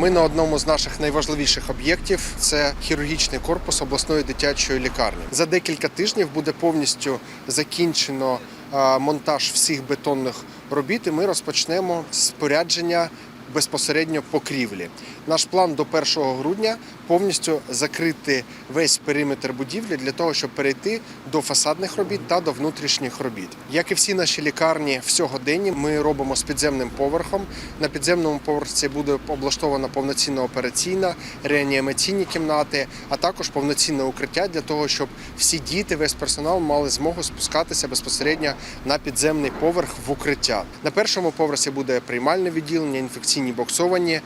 Ми на одному з наших найважливіших об'єктів це хірургічний корпус обласної дитячої лікарні. За декілька тижнів буде повністю закінчено монтаж всіх бетонних робіт. І ми розпочнемо спорядження безпосередньо покрівлі. Наш план до 1 грудня повністю закрити весь периметр будівлі для того, щоб перейти до фасадних робіт та до внутрішніх робіт. Як і всі наші лікарні в сьогоденні, ми робимо з підземним поверхом. На підземному поверсі буде облаштована повноцінна операційна, реанімаційні кімнати, а також повноцінне укриття для того, щоб всі діти, весь персонал мали змогу спускатися безпосередньо на підземний поверх в укриття. На першому поверсі буде приймальне відділення, інфекційні боксовані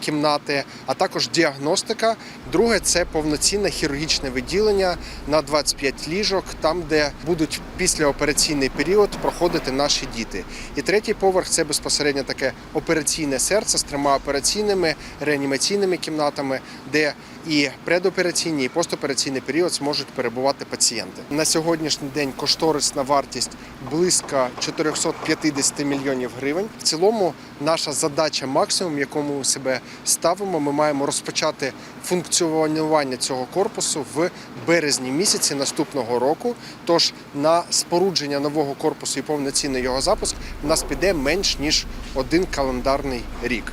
кімнати, а також діагностика. Друге це повноцінне хірургічне відділення на 25 ліжок, там де будуть післяопераційний період проходити наші діти. І третій поверх це безпосередньо таке операційне серце з трьома операційними реанімаційними кімнатами, де і предопераційний, і постопераційний період зможуть перебувати пацієнти. На сьогоднішній день кошторисна вартість близько 450 мільйонів гривень. В цілому наша задача максимум, якому себе ставимо, ми маємо розпочати функціонування цього корпусу в березні місяці наступного року. Тож на спорудження нового корпусу і повноцінний його запуск в нас піде менш ніж один календарний рік.